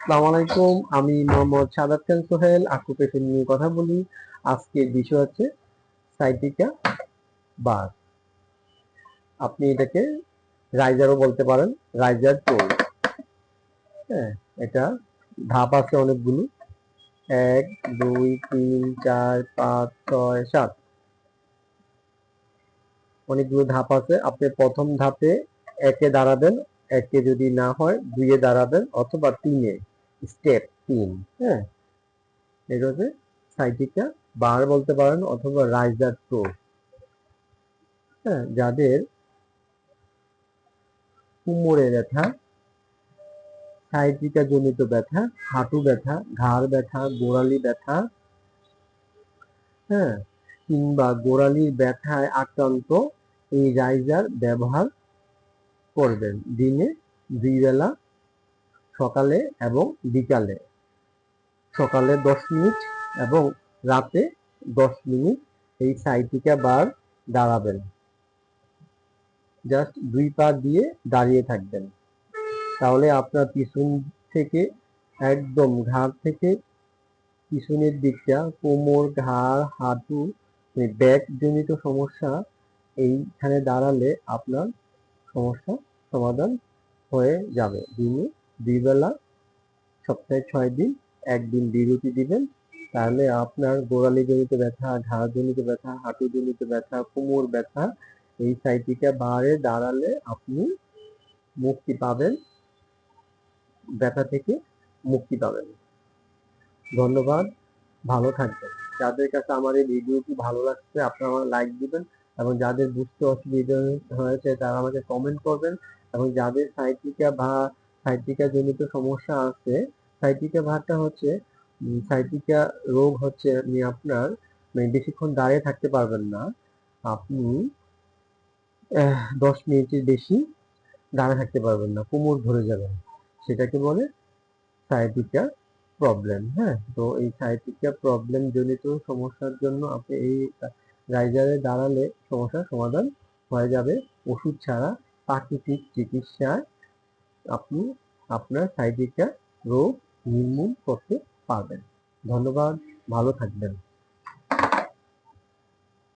আসসালামু আলাইকুম, আমি মোহাম্মদ সাদাত খান সোহেল আকুপেশন নিয়ে কথা বলি। আজকের বিষয় হচ্ছে সাইটিকা বার আপনি এটাকে রাইজারও বলতে পারেন, রাইজার টোল। হ্যাঁ এটা ধাপ আছে অনেকগুলো। এক, দুই, তিন, চার, পাঁচ, ছয়, সাত। অনেকগুলো ধাপ আছে। আপনি প্রথম ধাপে একে দাঁড়াবেন, একে যদি না হয় দুইয়ে দাঁড়াবেন অথবা তিনে। স্টেপ তিন হ্যাঁ? এটা হচ্ছে সাইটিকা বার বলতে পারেন অথবা রাইজার টোল হ্যাঁ? যাদের কোমরে ব্যথা, সাইটিকা জনিত ব্যথা, হাঁটু ব্যথা, ঘাড় ব্যথা, গোড়ালি ব্যথা হ্যাঁ? কিংবা গোড়ালির ব্যথায় আক্রান্ত, এই রাইজার ব্যবহার করবেন। দিনে দুই বেলা সকালে এবং বিকালে। সকালে দশ মিনিট এবং রাতে দশ মিনিট এই সাইটিকা বার দাঁড়াবেন। জাস্ট দুই পা দিয়ে দাঁড়িয়ে থাকবেন। তাহলে আপনার পিছন থেকে একদম ঘাড় থেকে পিছনের দিকটা কোমর, ঘাড়, হাঁটু ব্যাক জনিত সমস্যা, এইখানে দাঁড়ালে আপনার সমস্যা সমাধান হয়ে যাবে। দিনে দুই বেলা সপ্তাহে ছয় দিন, একদিন বিরতি দিবেন। তাহলে আপনার গোড়ালি জনিত ব্যথা ঘাড় জনিত ব্যথা হাঁটু জনিত ব্যথা, কোমর ব্যথা, এই সাইটিকা বারে দাঁড়ালে আপনি মুক্তি পাবেন। ব্যথা থেকে মুক্তি পাবেন। ধন্যবাদ, ভালো থাকবেন। যাদের কাছে আমার এই ভিডিওটি ভালো লাগছে, আপনারা আমার লাইক দিবেন এবং যাদের বুঝতে অসুবিধা হয়েছে, তারা আমাকে কমেন্ট করবেন এবং যাদের সাইটিকা বা সাইটিকা জনিত সমস্যা আছে। সাইটিকা ভাবটা হচ্ছে সাইটিকা রোগ হচ্ছে আপনি আপনার মানে বেশিক্ষণ দাঁড়িয়ে থাকতে পারবেন না। আপনি দশ মিনিটের বেশি দাঁড়িয়ে থাকতে পারবেন না, কোমর ধরে যাবেন। সেটাকে বলে সাইটিকা প্রবলেম হ্যাঁ? তো এই সাইটিকা প্রবলেম জনিত সমস্যার জন্য আপনি এই রাইজারে দাঁড়ালে সমস্যার সমাধান হয়ে যাবে। ওষুধ ছাড়া প্রাকৃতিক চিকিৎসায় আপনি আপনার সাইটিকা রোগ নির্মূল করতে পারবেন। ধন্যবাদ ভালো থাকবেন।